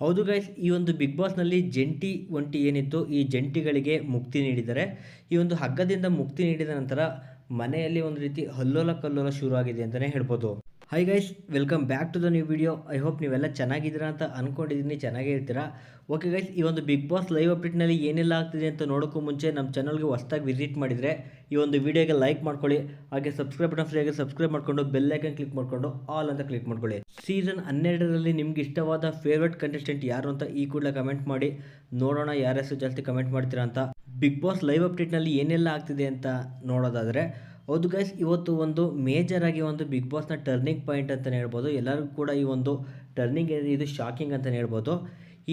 ಹೌದು ಗೈಸ್ ಈ ಒಂದು ಬಿಗ್ ಬಾಸ್ನಲ್ಲಿ ಜಂಟಿ ಒಂಟಿ ಏನಿತ್ತು, ಈ ಜಂಟಿಗಳಿಗೆ ಮುಕ್ತಿ ನೀಡಿದರೆ, ಈ ಒಂದು ಹಗ್ಗದಿಂದ ಮುಕ್ತಿ ನೀಡಿದ ನಂತರ ಮನೆಯಲ್ಲಿ ಒಂದು ರೀತಿ ಹಲ್ಲೋಲ ಕಲ್ಲೋಲ ಶುರು ಆಗಿದೆ ಅಂತಲೇ ಹೇಳ್ಬೋದು. Hi guys welcome back to the new video I hope ನೀವೆಲ್ಲ ಚೆನ್ನಾಗಿದ್ದೀರಾ ಅಂತ ಅಂದ್ಕೊಂಡಿದ್ದೀನಿ ಚೆನ್ನಾಗೇ ಇರ್ತೀರಾ? ಓಕೆ ಗೈಸ್ ಈ ಒಂದು ಬಿಗ್ ಬಾಸ್ ಲೈವ್ ಅಪ್ಡೇಟ್ನಲ್ಲಿ ಏನೆಲ್ಲ ಆಗ್ತಿದೆ ಅಂತ ನೋಡೋಕ್ಕೂ ಮುಂಚೆ ನಮ್ಮ ಚಾನಲ್ಗೆ ಹೊಸ್ದಾಗಿ ವಿಸಿಟ್ ಮಾಡಿದರೆ ಈ ಒಂದು ವಿಡಿಯೋಗೆ ಲೈಕ್ ಮಾಡ್ಕೊಳ್ಳಿ. ಹಾಗೆ ಸಬ್ಸ್ಕ್ರೈಬ್ ಬಟನ್ ಫ್ರೀಯಾಗಿ ಸಬ್ಸ್ಕ್ರೈಬ್ ಮಾಡಿಕೊಂಡು ಬೆಲ್ ಐಕನ್ ಕ್ಲಿಕ್ ಮಾಡಿಕೊಂಡು ಆಲ್ ಅಂತ ಕ್ಲಿಕ್ ಮಾಡ್ಕೊಳ್ಳಿ. ಸೀಸನ್ ಹನ್ನೆರಡರಲ್ಲಿ ನಿಮ್ಗೆ ಇಷ್ಟವಾದ ಫೇವ್ರೆಟ್ ಕಂಟೆಸ್ಟೆಂಟ್ ಯಾರು ಅಂತ ಈ ಕೂಡಲೇ ಕಮೆಂಟ್ ಮಾಡಿ. ನೋಡೋಣ ಯಾರ್ಯಾರು ಜಾಸ್ತಿ ಕಮೆಂಟ್ ಮಾಡ್ತೀರಾ ಅಂತ. ಬಿಗ್ ಬಾಸ್ ಲೈವ್ ಅಪ್ಡೇಟ್ನಲ್ಲಿ ಏನೆಲ್ಲ ಆಗ್ತಿದೆ ಅಂತ ನೋಡೋದಾದರೆ ಹೌದು ಗೈಸ್ ಇವತ್ತು ಒಂದು ಮೇಜರ್ ಆಗಿ ಒಂದು ಬಿಗ್ ಬಾಸ್ನ ಟರ್ನಿಂಗ್ ಪಾಯಿಂಟ್ ಅಂತಲೇ ಹೇಳ್ಬೋದು. ಎಲ್ಲರಿಗೂ ಕೂಡ ಈ ಒಂದು ಟರ್ನಿಂಗ್ ಇದು ಶಾಕಿಂಗ್ ಅಂತಲೇ ಹೇಳ್ಬೋದು.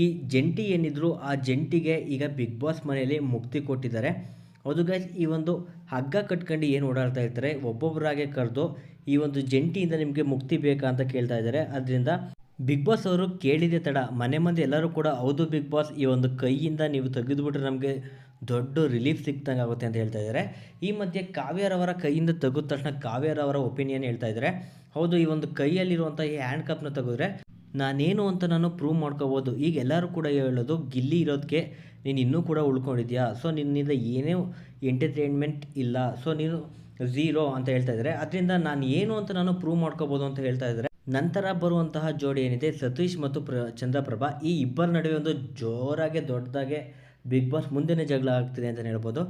ಈ ಜಂಟಿ ಏನಿದ್ರು ಆ ಜಂಟಿಗೆ ಈಗ ಬಿಗ್ ಬಾಸ್ ಮನೆಯಲ್ಲಿ ಮುಕ್ತಿ ಕೊಟ್ಟಿದ್ದಾರೆ. ಹೌದು ಗೈಸ್ ಈ ಒಂದು ಹಗ್ಗ ಕಟ್ಕೊಂಡು ಏನು ಓಡಾಡ್ತಾ ಇರ್ತಾರೆ ಒಬ್ಬೊಬ್ಬರಾಗೆ ಕರೆದು ಈ ಒಂದು ಜಂಟಿಯಿಂದ ನಿಮಗೆ ಮುಕ್ತಿ ಬೇಕಾ ಅಂತ ಕೇಳ್ತಾ ಇದ್ದಾರೆ. ಅದರಿಂದ ಬಿಗ್ ಬಾಸ್ ಅವರು ಕೇಳಿದೆ ತಡ. ಮನೆ ಮಂದಿ ಎಲ್ಲರೂ ಕೂಡ, ಹೌದು ಬಿಗ್ ಬಾಸ್ ಈ ಒಂದು ಕೈಯಿಂದ ನೀವು ತೆಗೆದುಬಿಟ್ರೆ ನಮಗೆ ದೊಡ್ಡ ರಿಲೀಫ್ ಸಿಕ್ತಂಗೆ ಆಗುತ್ತೆ ಅಂತ ಹೇಳ್ತಾ ಇದ್ದಾರೆ. ಈ ಮಧ್ಯೆ ಕಾವ್ಯರವರ ಕೈಯಿಂದ ತೆಗೆದ ತಕ್ಷಣ ಕಾವ್ಯರವರ ಒಪಿನಿಯನ್ ಹೇಳ್ತಾ ಇದ್ದಾರೆ. ಹೌದು, ಈ ಒಂದು ಕೈಯಲ್ಲಿರುವಂಥ ಈ ಹ್ಯಾಂಡ್ ಕಪ್ನ ತೆಗೆದ್ರೆ ನಾನೇನು ಅಂತ ನಾನು ಪ್ರೂವ್ ಮಾಡ್ಕೋಬೋದು. ಈಗ ಎಲ್ಲರೂ ಕೂಡ ಹೇಳೋದು, ಗಿಲ್ಲಿ ಇರೋದಕ್ಕೆ ನೀನು ಇನ್ನೂ ಕೂಡ ಉಳ್ಕೊಂಡಿದ್ಯಾ? ಸೊ ನಿನ್ನಿಂದ ಏನೇ ಎಂಟರ್ಟೈನ್ಮೆಂಟ್ ಇಲ್ಲ. ಸೊ ನೀನು ಝೀರೋ ಅಂತ ಹೇಳ್ತಾ ಇದ್ದಾರೆ. ಅದರಿಂದ ನಾನು ಏನು ಅಂತ ನಾನು ಪ್ರೂವ್ ಮಾಡ್ಕೋಬೋದು ಅಂತ ಹೇಳ್ತಾ ಇದ್ದಾರೆ. ನಂತರ ಬರುವಂತಹ ಜೋಡಿ ಏನಿದೆ? ಸತೀಶ್ ಮತ್ತು ಪ್ರ, ಚಂದ್ರಪ್ರಭಾ. ಈ ಇಬ್ಬರ ನಡುವೆ ಒಂದು ಜೋರಾಗೆ ದೊಡ್ಡದಾಗೆ ಬಿಗ್ ಬಾಸ್ ಮುಂದಿನ ಜಗಳ ಆಗ್ತಿದೆ ಅಂತಲೇ ಹೇಳ್ಬೋದು.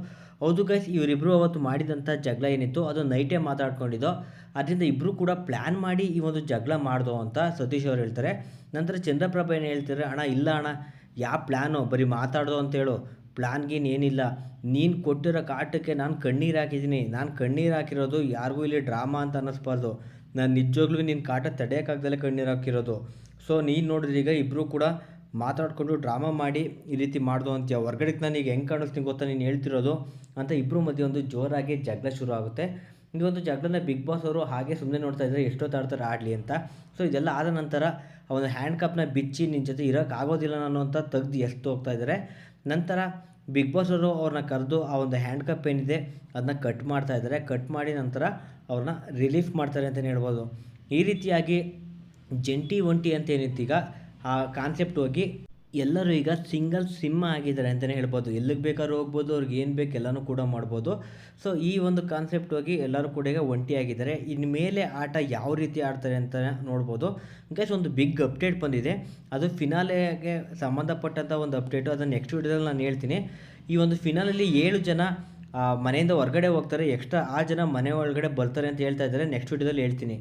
ಹೌದು ಗೈಸ್ ಇವರಿಬ್ಬರು ಅವತ್ತು ಮಾಡಿದಂಥ ಜಗಳ ಏನಿತ್ತು, ಅದು ನೈಟೇ ಮಾತಾಡ್ಕೊಂಡಿದ್ದೋ, ಅದರಿಂದ ಇಬ್ಬರು ಕೂಡ ಪ್ಲ್ಯಾನ್ ಮಾಡಿ ಈ ಒಂದು ಜಗಳ ಮಾಡ್ದೋ ಅಂತ ಸತೀಶ್ ಅವರು ಹೇಳ್ತಾರೆ. ನಂತರ ಚಂದ್ರಪ್ರಭಾ ಏನು ಹೇಳ್ತಾರೆ ಅಣ್ಣ, ಇಲ್ಲ ಅಣ್ಣ ಯಾವ ಪ್ಲ್ಯಾನು ಬರೀ ಮಾತಾಡೋದು ಅಂತೇಳು ಪ್ಲ್ಯಾನ್ಗೇನು ಏನಿಲ್ಲ. ನೀನು ಕೊಟ್ಟಿರೋ ಕಾಟಕ್ಕೆ ನಾನು ಕಣ್ಣೀರು ಹಾಕಿದ್ದೀನಿ. ನಾನು ಕಣ್ಣೀರು ಹಾಕಿರೋದು ಯಾರಿಗೂ ಇಲ್ಲಿ ಡ್ರಾಮಾ ಅಂತ ಅನ್ನಿಸ್ಬಾರ್ದು. ನಾನು ನಿಜವಾಗ್ಲೂ ನಿನ್ನ ಕಾಟ ತಡೆಯೋಕ್ಕಾಗ್ದಲ್ಲ ಕಣ್ಣೀರು ಹಾಕಿರೋದು. ಸೊ ನೀನು ನೋಡಿದ್ರೆ ಈಗ ಇಬ್ಬರು ಕೂಡ ಮಾತಾಡಿಕೊಂಡು ಡ್ರಾಮಾ ಮಾಡಿ ಈ ರೀತಿ ಮಾಡ್ದು ಅಂತೀಯ. ಹೊರ್ಗಡೆಗೆ ನಾನು ಈಗ ಹೆಂಗೆ ಕಾಣಿಸ್ತೀನಿ ಗೊತ್ತಾ ನೀನು ಹೇಳ್ತಿರೋದು? ಅಂತ ಇಬ್ಬರು ಮಧ್ಯೆ ಒಂದು ಜೋರಾಗಿ ಜಗಳ ಶುರು ಆಗುತ್ತೆ. ಈ ಒಂದು ಜಗಳನ್ನ ಬಿಗ್ ಬಾಸ್ ಅವರು ಹಾಗೆ ಸುಮ್ಮನೆ ನೋಡ್ತಾ ಇದ್ದಾರೆ ಎಷ್ಟೊತ್ತಾಡ್ತಾರೆ ಆಡಲಿ ಅಂತ. ಸೊ ಇದೆಲ್ಲ ಆದ ನಂತರ ಒಂದು ಹ್ಯಾಂಡ್ ಕಪ್ನ ಬಿಚ್ಚಿ ನಿನ್ನ ಜೊತೆ ಇರೋಕ್ಕಾಗೋದಿಲ್ಲ ನಾನು ಅಂತ ತೆಗ್ದು ಎಷ್ಟು ಹೋಗ್ತಾ ಇದ್ದಾರೆ ನಂತರ ಬಿಗ್ ಬಾಸ್ ಅವರು ಅವ್ರನ್ನ ಕರೆದು ಆ ಒಂದು ಹ್ಯಾಂಡ್ ಕಪ್ ಏನಿದೆ ಅದನ್ನ ಕಟ್ ಮಾಡ್ತಾ ಇದ್ದಾರೆ. ಕಟ್ ಮಾಡಿ ನಂತರ ಅವ್ರನ್ನ ರಿಲೀಫ್ ಮಾಡ್ತಾರೆ ಅಂತಲೇ ಹೇಳ್ಬೋದು. ಈ ರೀತಿಯಾಗಿ ಜಂಟಿ ಒಂಟಿ ಅಂತ ಏನಿತ್ತು ಆ ಕಾನ್ಸೆಪ್ಟ್ ಹೋಗಿ ಎಲ್ಲರೂ ಈಗ ಸಿಂಗಲ್ ಸಿಮ್ ಆಗಿದ್ದಾರೆ ಅಂತಲೇ ಹೇಳ್ಬೋದು. ಎಲ್ಲಿಗೆ ಬೇಕಾದ್ರೂ ಹೋಗ್ಬೋದು, ಅವ್ರಿಗೆ ಏನು ಬೇಕು ಎಲ್ಲನೂ ಕೂಡ ಮಾಡ್ಬೋದು. ಸೊ ಈ ಒಂದು ಕಾನ್ಸೆಪ್ಟ್ ಹೋಗಿ ಎಲ್ಲರೂ ಕೂಡ ಈಗ ಒಂಟಿಯಾಗಿದ್ದಾರೆ ಇನ್ನು ಮೇಲೆ ಆಟ ಯಾವ ರೀತಿ ಆಡ್ತಾರೆ ಅಂತ ನೋಡ್ಬೋದು. ಗೈಸ್ ಒಂದು ಬಿಗ್ ಅಪ್ಡೇಟ್ ಬಂದಿದೆ, ಅದು ಫಿನಾಲೆಗೆ ಸಂಬಂಧಪಟ್ಟಂಥ ಒಂದು ಅಪ್ಡೇಟು ಅದನ್ನು ನೆಕ್ಸ್ಟ್ ವೀಡಿಯೋದಲ್ಲಿ ನಾನು ಹೇಳ್ತೀನಿ. ಈ ಒಂದು ಫಿನಾಲಲ್ಲಿ ಏಳು ಜನ ಮನೆಯಿಂದ ಹೊರಗಡೆ ಹೋಗ್ತಾರೆ ಎಕ್ಸ್ಟ್ರಾ ಆ ಜನ ಮನೆ ಒಳಗಡೆ ಬರ್ತಾರೆ ಅಂತ ಹೇಳ್ತಾ ಇದ್ದಾರೆ. ನೆಕ್ಸ್ಟ್ ವೀಡಿಯೋದಲ್ಲಿ ಹೇಳ್ತೀನಿ.